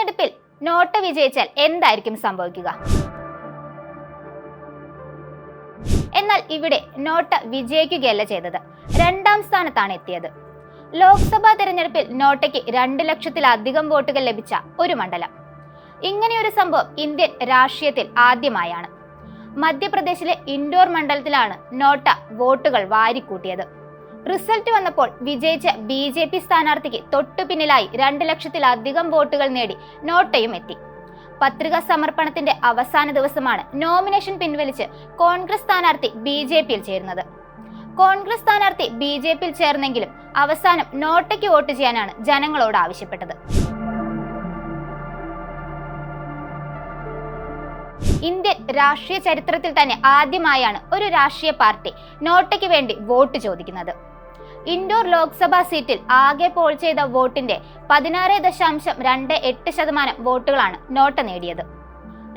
തിരഞ്ഞെടുപ്പിൽ നോട്ട് വിജയിച്ചാൽ എന്തായിരിക്കും സംഭവിക്കുക? എന്നാൽ ഇവിടെ നോട്ട് വിജയിക്കുകയല്ല ചെയ്തത്. രണ്ടാം സ്ഥാനത്താണ് എത്തിയത്. ലോക്സഭാ തെരഞ്ഞെടുപ്പിൽ നോട്ടയ്ക്ക് രണ്ട് ലക്ഷത്തിലധികം വോട്ടുകൾ ലഭിച്ച ഒരു മണ്ഡലം. ഇങ്ങനെയൊരു സംഭവം ഇന്ത്യൻ രാഷ്ട്രീയത്തിൽ ആദ്യമായാണ്. മധ്യപ്രദേശിലെ ഇൻഡോർ മണ്ഡലത്തിലാണ് നോട്ട വോട്ടുകൾ വാരിക്കൂട്ടിയത്. റിസൾട്ട് വന്നപ്പോൾ വിജയിച്ച ബി ജെ പി സ്ഥാനാർത്ഥിക്ക് തൊട്ടു പിന്നിലായി രണ്ട് ലക്ഷത്തിലധികം വോട്ടുകൾ നേടി നോട്ടയും എത്തി. പത്രികാ സമർപ്പണത്തിന്റെ അവസാന ദിവസമാണ് നോമിനേഷൻ പിൻവലിച്ച് കോൺഗ്രസ് സ്ഥാനാർത്ഥി ബി ജെ പിയിൽ ചേരുന്നത്. കോൺഗ്രസ് സ്ഥാനാർത്ഥി ബി ജെ പിയിൽ ചേർന്നെങ്കിലും അവസാനം നോട്ടയ്ക്ക് വോട്ട് ചെയ്യാനാണ് ജനങ്ങളോട് ആവശ്യപ്പെട്ടത്. ഇന്ത്യൻ രാഷ്ട്രീയ ചരിത്രത്തിൽ തന്നെ ആദ്യമായാണ് ഒരു രാഷ്ട്രീയ പാർട്ടി നോട്ടയ്ക്ക് വേണ്ടി വോട്ട് ചോദിക്കുന്നത്. ഇൻഡോർ ലോക്സഭാ സീറ്റിൽ ആകെ പോൾ ചെയ്ത വോട്ടിന്റെ പതിനാറ് ദശാംശം രണ്ട് എട്ട് ശതമാനം വോട്ടുകളാണ് നോട്ട നേടിയത്.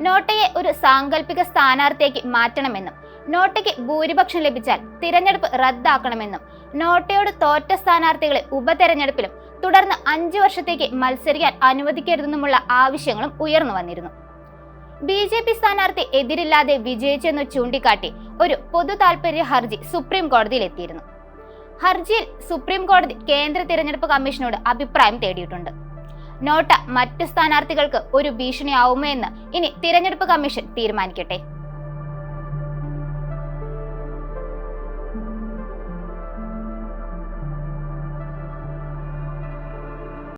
നോട്ടയെ ഒരു സാങ്കല്പിക സ്ഥാനാർത്ഥിയേക്ക് മാറ്റണമെന്നും നോട്ടയ്ക്ക് ഭൂരിപക്ഷം ലഭിച്ചാൽ തിരഞ്ഞെടുപ്പ് റദ്ദാക്കണമെന്നും നോട്ടയോട് തോറ്റ സ്ഥാനാർത്ഥികളെ ഉപതെരഞ്ഞെടുപ്പിലും തുടർന്ന് അഞ്ചു വർഷത്തേക്ക് മത്സരിക്കാൻ അനുവദിക്കരുതെന്നുമുള്ള ആവശ്യങ്ങളും ഉയർന്നു വന്നിരുന്നു. ബി ജെ പി സ്ഥാനാർത്ഥി എതിരില്ലാതെ വിജയിച്ചെന്ന് ചൂണ്ടിക്കാട്ടി ഒരു പൊതു താൽപര്യ ഹർജി സുപ്രീം കോടതിയിൽ എത്തിയിരുന്നു. ഹർജിയിൽ സുപ്രീം കോടതി കേന്ദ്ര തിരഞ്ഞെടുപ്പ് കമ്മീഷനോട് അഭിപ്രായം തേടിയിട്ടുണ്ട്. നോട്ട മറ്റ് സ്ഥാനാർത്ഥികൾക്ക് ഒരു ഭീഷണിയാവുമോ എന്ന് ഇനി തിരഞ്ഞെടുപ്പ് കമ്മീഷൻ തീരുമാനിക്കട്ടെ.